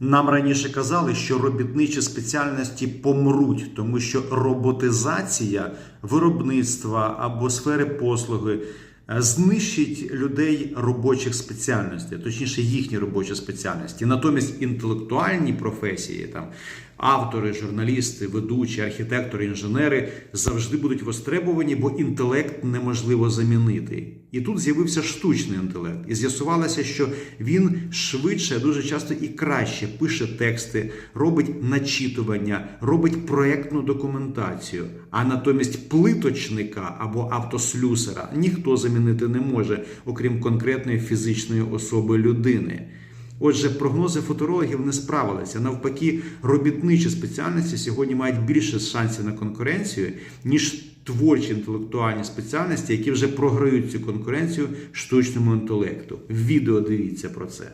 Нам раніше казали, що робітничі спеціальності помруть, тому що роботизація виробництва або сфери послуги е, знищить людей робочих спеціальностей, точніше їхні робочі спеціальності. Натомість інтелектуальні професії, там автори, журналісти, ведучі, архітектори, інженери завжди будуть востребовані, бо інтелект неможливо замінити. І тут з'явився штучний інтелект, і з'ясувалося, що він швидше, дуже часто і краще пише тексти, робить начитування, робить проектну документацію. А натомість плиточника або автослюсера ніхто замінити не може, окрім конкретної фізичної особи людини. Отже, прогнози футурологів не справилися. Навпаки, робітничі спеціальності сьогодні мають більше шансів на конкуренцію, ніж творчі інтелектуальні спеціальності, які вже програють цю конкуренцію штучному інтелекту. Відео дивіться про це.